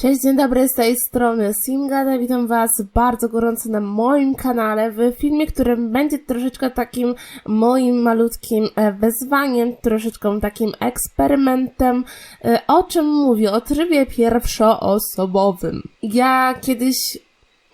Cześć, dzień dobry, z tej strony Singada, witam Was bardzo gorąco na moim kanale w filmie, który będzie troszeczkę takim moim malutkim e, wyzwaniem, troszeczkę takim eksperymentem. E, O czym mówię? O trybie pierwszoosobowym. Ja kiedyś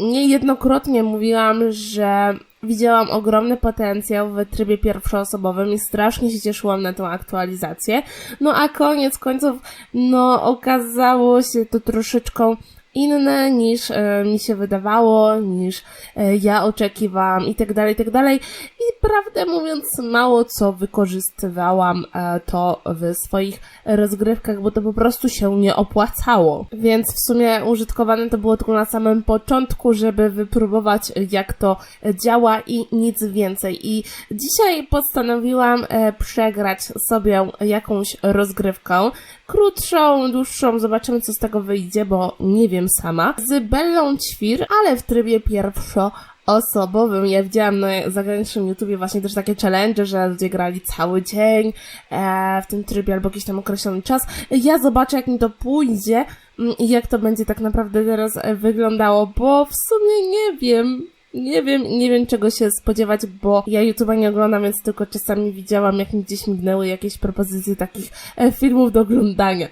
niejednokrotnie mówiłam, że widziałam ogromny potencjał w trybie pierwszoosobowym i strasznie się cieszyłam na tą aktualizację. No a koniec końców, no okazało się to troszeczkę inne niż e, mi się wydawało, niż e, ja oczekiwałam i tak dalej, i tak dalej. I prawdę mówiąc, mało co wykorzystywałam e, to w swoich rozgrywkach, bo to po prostu się nie opłacało. Więc w sumie użytkowane to było tylko na samym początku, żeby wypróbować jak to działa i nic więcej. I dzisiaj postanowiłam przegrać sobie jakąś rozgrywkę. Krótszą, dłuższą, zobaczymy co z tego wyjdzie, bo nie wiem sama. Z Bellą Ćwir, ale w trybie pierwszo osobowym. Ja widziałam na zagranicznym YouTubie właśnie też takie challenge, że ludzie grali cały dzień e, w tym trybie albo jakiś tam określony czas. Ja zobaczę, jak mi to pójdzie mm, i jak to będzie tak naprawdę teraz e, wyglądało, bo w sumie nie wiem. Nie wiem, nie wiem czego się spodziewać, bo ja YouTube'a nie oglądam, więc tylko czasami widziałam, jak mi gdzieś mignęły jakieś propozycje takich e, filmów do oglądania.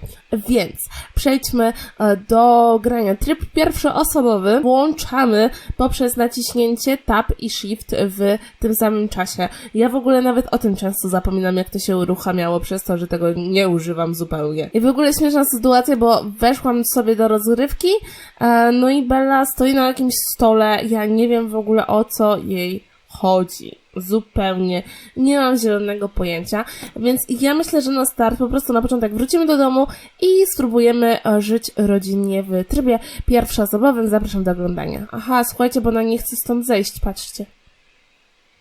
Więc przejdźmy e, do grania. Tryb pierwszoosobowy włączamy poprzez naciśnięcie Tab i Shift w tym samym czasie. Ja w ogóle nawet o tym często zapominam, jak to się uruchamiało, przez to, że tego nie używam zupełnie. I w ogóle śmieszna sytuacja, bo weszłam sobie do rozgrywki, e, no i Bella stoi na jakimś stole, ja nie wiem w ogóle o co jej chodzi. Zupełnie nie mam zielonego pojęcia, więc ja myślę, że na start po prostu na początek wrócimy do domu i spróbujemy e, żyć rodzinnie w trybie pierwszoosobowym. Zapraszam do oglądania. Aha, słuchajcie, bo ona nie chce stąd zejść, patrzcie.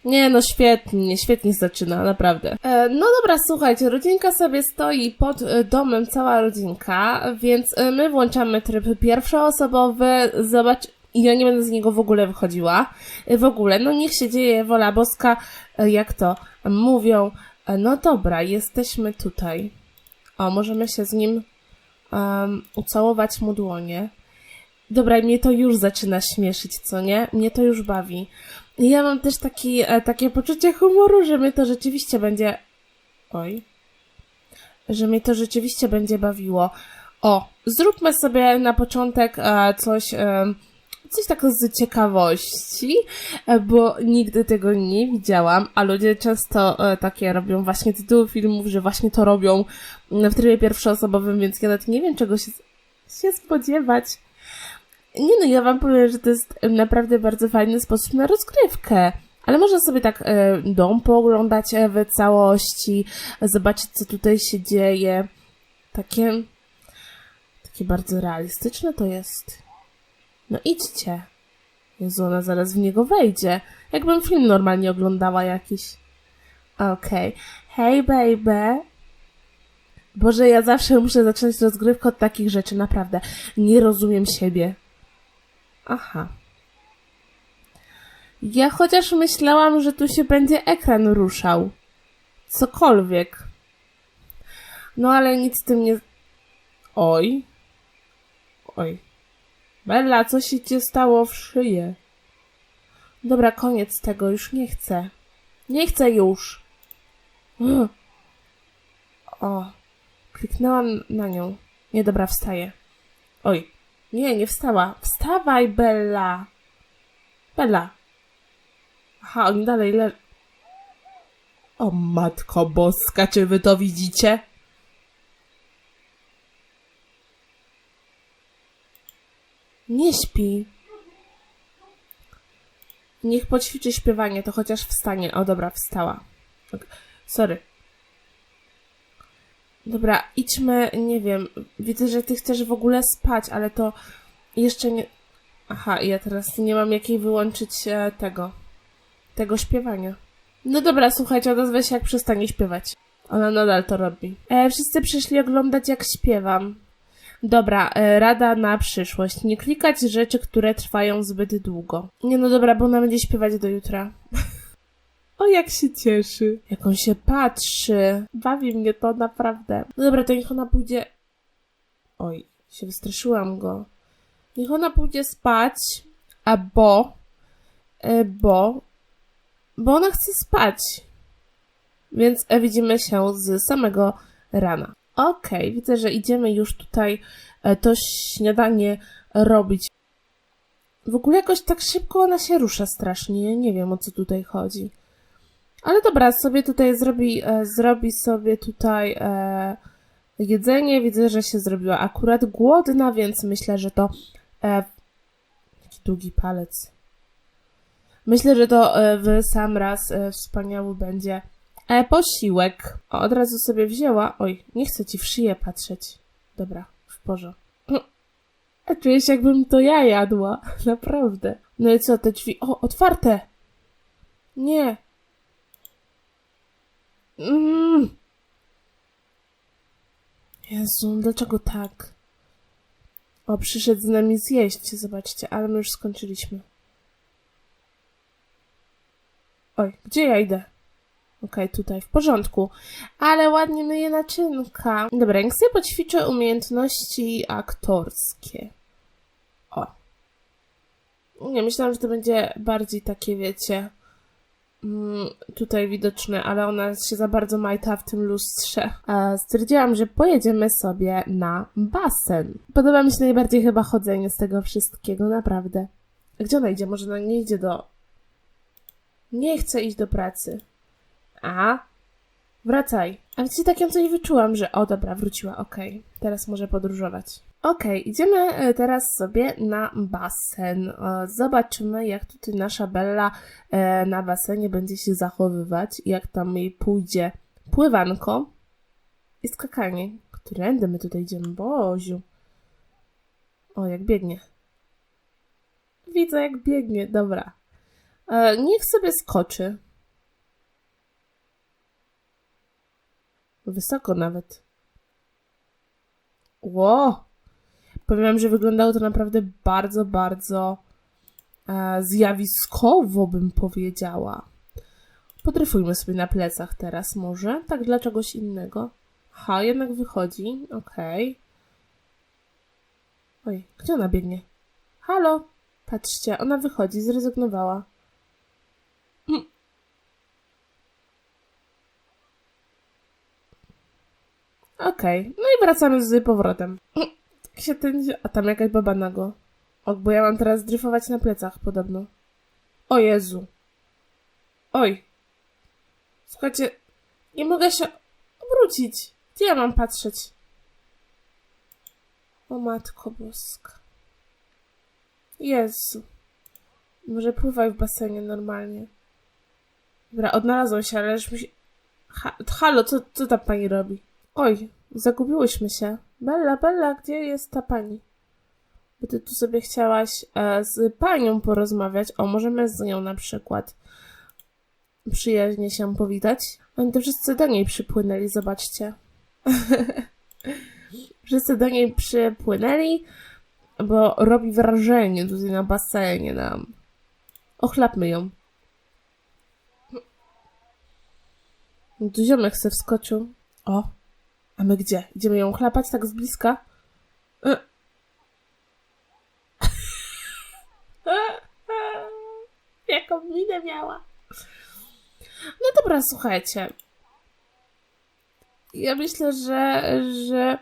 Nie, no świetnie, świetnie zaczyna, naprawdę. E, no dobra, słuchajcie, rodzinka sobie stoi pod e, domem, cała rodzinka, więc e, my włączamy tryb pierwszoosobowy, zobacz, i ja nie będę z niego w ogóle wychodziła. E, W ogóle, no niech się dzieje wola boska, e, jak to mówią. E, No dobra, jesteśmy tutaj. O, możemy się z nim um, ucałować mu dłonie. Dobra, mnie to już zaczyna śmieszyć, co nie? Mnie to już bawi. Ja mam też taki, takie poczucie humoru, że mnie to rzeczywiście będzie... Oj. Że mnie to rzeczywiście będzie bawiło. O, zróbmy sobie na początek coś... coś tak z ciekawości, e, bo nigdy tego nie widziałam, a ludzie często e, takie robią właśnie tytuły filmów, że właśnie to robią mm, w trybie pierwszoosobowym, więc ja nawet nie wiem czego się, się spodziewać. Nie no, ja wam powiem, że to jest naprawdę bardzo fajny sposób na rozgrywkę. Ale można sobie tak e, dom pooglądać w całości, zobaczyć co tutaj się dzieje. Takie, takie bardzo realistyczne to jest. No idźcie. Jezu, ona zaraz w niego wejdzie. Jakbym film normalnie oglądała jakiś. Okej. Hej, baby. Boże, ja zawsze muszę zacząć rozgrywkę od takich rzeczy, naprawdę. Nie rozumiem siebie. Aha. Ja chociaż myślałam, że tu się będzie ekran ruszał. Cokolwiek. No ale nic z tym nie... Oj. Oj. Bella, co się ci stało w szyję? Dobra, koniec tego, już nie chcę. Nie chcę już. O, kliknęłam na nią. Nie, dobra, wstaję. Oj, nie, nie wstała. Wstawaj, Bella. Bella. Aha, oni dalej le... O, matko boska, czy wy to widzicie? Nie śpi. Niech poćwiczy śpiewanie, to chociaż wstanie. O, dobra, wstała. Sorry. Dobra, idźmy, nie wiem. Widzę, że ty chcesz w ogóle spać, ale to jeszcze nie. Aha, ja teraz nie mam jakiej wyłączyć e, tego. Tego śpiewania. No dobra, słuchajcie, odezwę się jak przestanie śpiewać. Ona nadal to robi. E, wszyscy przyszli oglądać jak śpiewam. Dobra, e, rada na przyszłość. Nie klikać rzeczy, które trwają zbyt długo. Nie no dobra, bo ona będzie śpiewać do jutra. O, jak się cieszy. Jak on się patrzy. Bawi mnie to naprawdę. No dobra, to niech ona pójdzie... Oj, Się wystraszyłam go. Niech ona pójdzie spać, a bo, e, bo, bo ona chce spać. Więc e, widzimy się z samego rana. Okej, widzę, że idziemy już tutaj e, to śniadanie robić. W ogóle jakoś tak szybko ona się rusza strasznie. Nie wiem o co tutaj chodzi. Ale dobra, sobie tutaj zrobi, e, zrobi sobie tutaj e, jedzenie. Widzę, że się zrobiła akurat głodna, więc myślę, że to. E, jaki długi palec. Myślę, że to w sam raz wspaniały będzie e, posiłek. O, od razu sobie wzięła. Oj, nie chcę ci w szyję patrzeć. Dobra, w porządku. A czuję się, jakbym to ja jadła. Naprawdę. No i co, te drzwi... O, otwarte! Nie. Mm. Jezu, dlaczego tak? O, przyszedł z nami zjeść, zobaczcie, ale my już skończyliśmy. Oj, gdzie ja idę? Okej, tutaj, w porządku. Ale ładnie myje naczynka. Dobra, jak sobie poćwiczę umiejętności aktorskie. O. Nie, myślałam, że to będzie bardziej takie, wiecie, mm, tutaj widoczne, ale ona się za bardzo majta w tym lustrze. E, stwierdziłam, że pojedziemy sobie na basen. Podoba mi się najbardziej chyba chodzenie z tego wszystkiego, naprawdę. Gdzie ona idzie? Może ona nie idzie do... Nie chce iść do pracy. A? Wracaj. A wiecie, tak ją coś wyczułam, że o dobra, wróciła, okej. Teraz może podróżować. Okej, idziemy e, teraz sobie na basen. E, Zobaczymy, jak tutaj nasza Bella e, na basenie będzie się zachowywać, jak tam jej pójdzie pływanko i skakanie. Którędy my tutaj idziemy? Boziu. O, jak biegnie. Widzę, jak biegnie, dobra. Niech sobie skoczy. Wysoko nawet. Ło! Powiem wam, że wyglądało to naprawdę bardzo, bardzo e, zjawiskowo, bym powiedziała. Podryfujmy sobie na plecach teraz może. Tak dla czegoś innego. Aha, jednak wychodzi. Okej. Oj, gdzie ona biegnie? Halo? Patrzcie, ona wychodzi, zrezygnowała. Okej, no i wracamy z powrotem. Tak się ten... A tam jakaś baba nago. O, bo ja mam teraz dryfować na plecach podobno. O Jezu. Oj. Słuchajcie, nie mogę się obrócić. Gdzie ja mam patrzeć? O Matko Boska. Jezu. Może pływaj w basenie normalnie. Dobra, odnalazłam się, ale już musi... Ha, halo, co, co ta pani robi? Oj, zagubiłyśmy się. Bella, Bella, gdzie jest ta pani? Bo ty tu sobie chciałaś e, z panią porozmawiać. O, możemy z nią na przykład przyjaźnie się powitać. Oni to wszyscy do niej przypłynęli, zobaczcie. wszyscy do niej przypłynęli, bo robi wrażenie tutaj na basenie nam. Ochlapmy ją. Tu ziomek se wskoczył. O, a my gdzie? Idziemy ją chlapać tak z bliska? E. Jaką minę miała. No dobra, słuchajcie. Ja myślę, że, że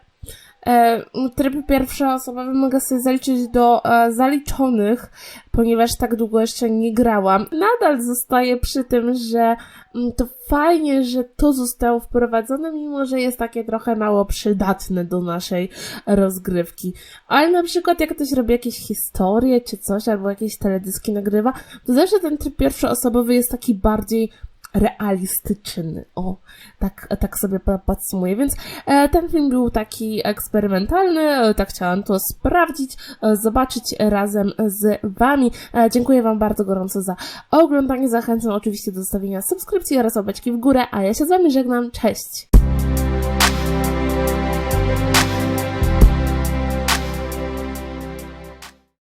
tryb pierwszoosobowy mogę sobie zaliczyć do e, zaliczonych, ponieważ tak długo jeszcze nie grałam. Nadal zostaję przy tym, że mm, to fajnie, że to zostało wprowadzone, mimo że jest takie trochę mało przydatne do naszej rozgrywki. Ale na przykład jak ktoś robi jakieś historie czy coś, albo jakieś teledyski nagrywa, to zawsze ten tryb pierwszoosobowy jest taki bardziej realistyczny. O, tak, tak sobie po- podsumuję. Więc e, ten film był taki eksperymentalny, e, tak chciałam to sprawdzić, e, zobaczyć razem z Wami. Dziękuję Wam bardzo gorąco za oglądanie. Zachęcam oczywiście do zostawienia subskrypcji oraz łapeczki w górę, a ja się z Wami żegnam. Cześć!